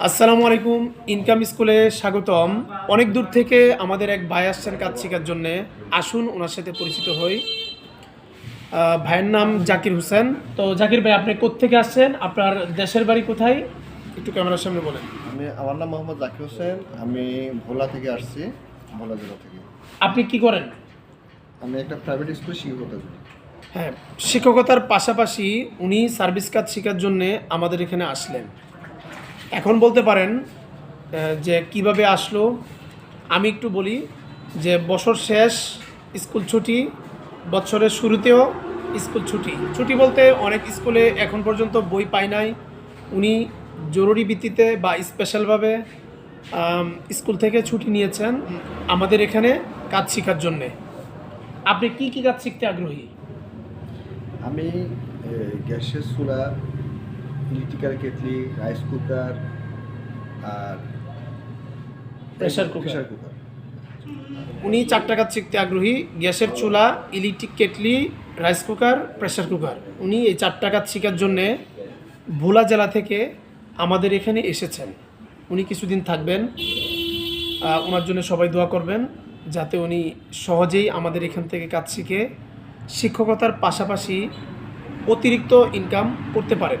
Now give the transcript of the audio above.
আসসালামু আলাইকুম ইনকাম স্কুলে স্বাগতম। অনেক দূর থেকে আমাদের এক ভাই আসছেন কাজ শেখার জন্য। আসুন ওনার সাথে পরিচিত হই। ভাইয়ের নাম জাকির হোসেন। তো জাকির ভাই আপনি কোত্থেকে আসছেন? আপনার দেশের বাড়ি কোথায়? একটু ক্যামেরার সামনে বলেন। আমি আমার নাম মোহাম্মদ জাকির হোসেন। আমি ভোলা থেকে আসছি ভোলা জেলা থেকে। আপনি কি করেন? আমি একটা প্রাইভেট স্কুলে শিক্ষকতা করি। হ্যাঁ শিক্ষকতার পাশাপাশি উনি সার্ভিস কাজ শেখার জন্যে আমাদের এখানে আসলেন। এখন বলতে পারেন যে কীভাবে আসলো, আমি একটু বলি যে বছর শেষ, স্কুল ছুটি, বছরের শুরুতেও স্কুল ছুটি। ছুটি বলতে অনেক স্কুলে এখন পর্যন্ত বই পায় নাই। উনি জরুরি ভিত্তিতে বা স্পেশালভাবে স্কুল থেকে ছুটি নিয়েছেন আমাদের এখানে কাজ শেখার জন্যে। আপনি কি কি কাজ শিখতে আগ্রহী? আমি গ্যাসের চুলা ইলেকট্রিক্যাল কেটলি রাইস কুকার আর Pressure cooker. প্রেশার কুকার উনি চারটা কাজ শিখতে আগ্রহী গ্যাসের চুলা electric kettle rice cooker pressure cooker উনি এই চারটা কাজ শেখার জন্যে ভোলা জেলা থেকে আমাদের এখানে এসেছেন। উনি কিছুদিন থাকবেন। ওনার জন্য সবাই দোয়া করবেন যাতে উনি সহজেই আমাদের এখান থেকে কাজ শিখে শিক্ষকতার পাশাপাশি অতিরিক্ত ইনকাম করতে পারেন।